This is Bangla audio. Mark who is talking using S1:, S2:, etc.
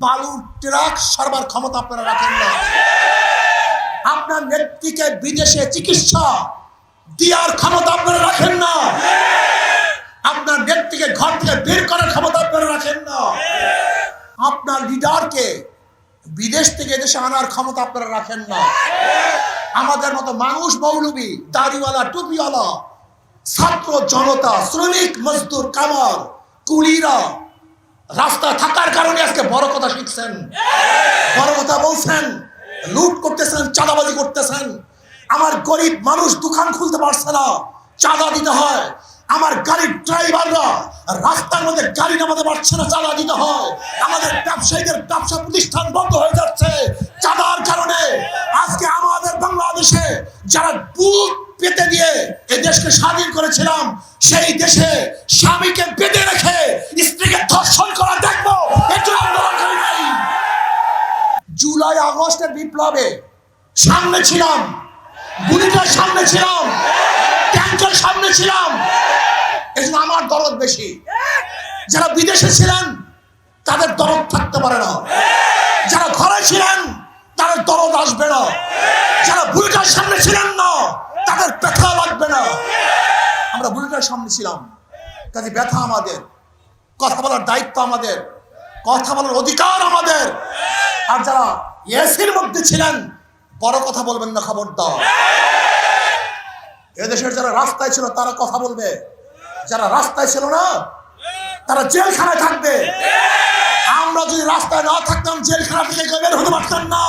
S1: বালুর ট্রাক সরবার ক্ষমতা আপনারা রাখেন না। আপনার নেত্রীকে বিদেশে চিকিৎসা দেওয়ার ক্ষমতা আপনারা রাখেন না। আপনার নেত্রীকে ঘর থেকে বের করার ক্ষমতা আপনারা রাখেন না। আপনার লিডারকে বিদেশ থেকে দেশে আনার ক্ষমতা আপনারা রাখেন না। আমাদের মতো মানুষ মৌলবী, দাড়িওয়ালা, টুপিওয়ালা, ছাত্র জনতা, শ্রমিক, মজদুর, কামার, কুলিরা রাস্তা থাকার কারণে আজকে বড় কথা শিখছেন। বড় কথা বলছেন, লুট করতেছেন, চাঁদাবাজি করতেছেন। আমার গরিব মানুষ দোকান খুলতে পারছে না, চাঁদা দিতে হয়। আমার গাড়ির ড্রাইভাররা রাস্তার মধ্যে গাড়ি নামাতে পারছে না, চাঁদা দিতে হয়। আমাদের ব্যবসায়ীদের ব্যবসা প্রতিষ্ঠান বন্ধ হয়ে যাচ্ছে চাঁদার কারণে। আজকে আমাদের বাংলাদেশে যারা বুক পেতে দিয়ে এই দেশকে স্বাধীন করেছিলাম, সেই দেশে স্বামীকে বেঁধে ধর্ষণ করা দেখব জুলাই আগস্টের বিপ্লবে সামনে ছিলাম বুড়িটার সামনে ছিলাম, ট্যাঙ্কের সামনে ছিলাম। এই জন্য আমার দরদ বেশি। যারা বিদেশে ছিলেন, তাদের দরদ থাকতে পারে না। যারা ঘরে ছিলেন, তাদের দরদ আসবে না। যারা বুড়িটার সামনে ছিলেন না, তাদের ব্যথা লাগবে না। আমরা বুড়িটার সামনে ছিলাম কাজে ব্যথা আমাদের। কথা বলার দায়িত্ব আমাদের, কথা বলার অধিকার আমাদের। আর যারা এসির মধ্যে ছিলেন, বড় কথা বলবেন না খবরদার। এদেশের যারা রাস্তায় ছিল, তারা কথা বলবে। যারা রাস্তায় ছিল না, তারা জেলখানায় থাকবে। আমরা যদি রাস্তায় না থাকতাম, জেলখানা থেকে বের হতে পারতাম না।